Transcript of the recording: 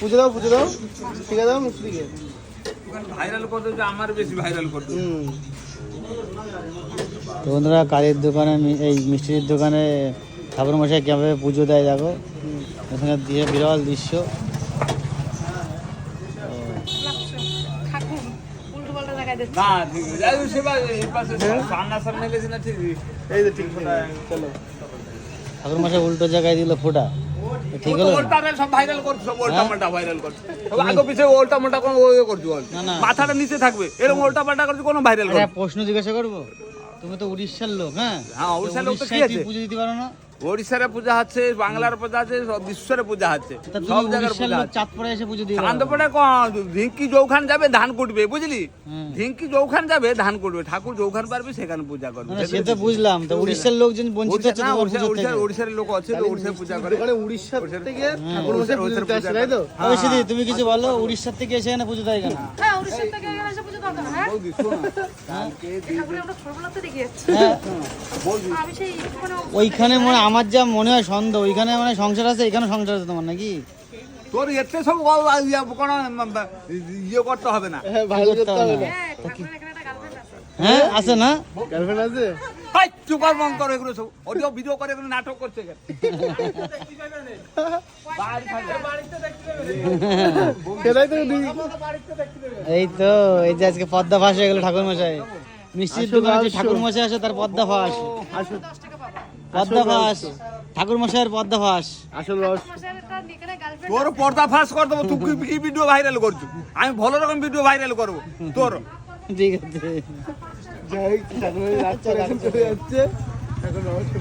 পুজো দাও পুজো দাও। ঠিক আছে মিস্ত্রিকে ভাইরাল করতে আমার বেশি ভাইরাল করতে তো বন্ধুরা কালীর দোকানে এই মিষ্টির দোকানে ঠাকুর মশাই কীভাবে পুজো দেয় দেখো। এখানে দিয়ে বিরল দৃশ্য লাগছে। ঠাকুর উল্টো পাল্টা জায়গায় দিচ্ছে। না ঠিক আছে। এই পাশে সামনা সামনে গেছি না ঠিক এই তো ঠিক চলো। ঠাকুর মশাই উল্টো জায়গায় দিল ফোটা। ঠিক হলো? ওল্টা সব ভাইরাল করছে সব ওল্টা ভাইরাল করছে। আগে পিছে ওল্টা মোল্টা কোনো করছি না। মাথাটা নিচে থাকবে এরকম ওল্টা পাল্টা করছে কোনো ভাইরাল প্রশ্ন জিজ্ঞাসা করব? তুমি তো উড়িষ্যার লোক হ্যাঁ? হ্যাঁ, উড়িষ্যার লোক তো কি আছে? পুজো দিতে পারো না? ওড়িশার পূজা হচ্ছে বাংলার পূজা আছে সব বিশ্বের পূজা আছে সব জায়গার পূজা আছে চাঁদপুরে এসে পুজো দিয়ে চান্দপড়ে ঢিঙ্কি যৌখান যাবে ধান কুটবে বুঝলি? ঢিঙ্কি যৌখান যাবে ধান কুটবে। ঠাকুর যৌখান পারবে সেখানে পূজা করবে। না, সে তো বুঝলাম। তো উড়িষ্যার লোকজন বঞ্চিত হচ্ছে উড়িষ্যার লোক আছে তো উড়িষ্যার পূজা করে। দোকানে উড়িষ্যা থেকে ঠাকুর মশাই পুজো ওদের তাই তো হ্যাঁ, তুমি কিছু বলো উড়িষ্যার থেকে এসে এখানে পুজো দেয় কেন? হ্যাঁ, হ্যাঁ? ওইখানে মনে আমার যা মনে হয় সন্দেহ ওইখানে মানে সংসার আছে এখানে সংসার আছে তোমার নাকি? তোর এতে সব ইয়ে কোনো ইয়ে করতে হবে না। হ্যাঁ ভালো করতে হবে। না হ্যাঁ, ঠাকুরের এখানে একটা girlfriend আছে। হ্যাঁ আছে না? গার্লফ্রেন্ড আছে? হাই চুপার মন করো এগুলো সব। অডিও ভিডিও করে এগুলো নাটক করছে এই তো এই যে আজকে পদ্মা ফাঁস হয়ে গেল ঠাকুর মশাই মিষ্টির দোকানে ঠাকুর মশাই আসে তার পদ্মা ফাঁস। আসল দশ টাকা পাবা। পদ্মা ফাঁস। ঠাকুর মশাইয়ের পদ্মা ফাঁস। আসল রস তোর পর্দা ফাঁস করে দেবো তুই কি- কি ভিডিও ভাইরাল করছ আমি ভালো রকম ভিডিও ভাইরাল করব। তোর। ঠিক আছে। যাই যাচ্ছে। এখন নমস্কার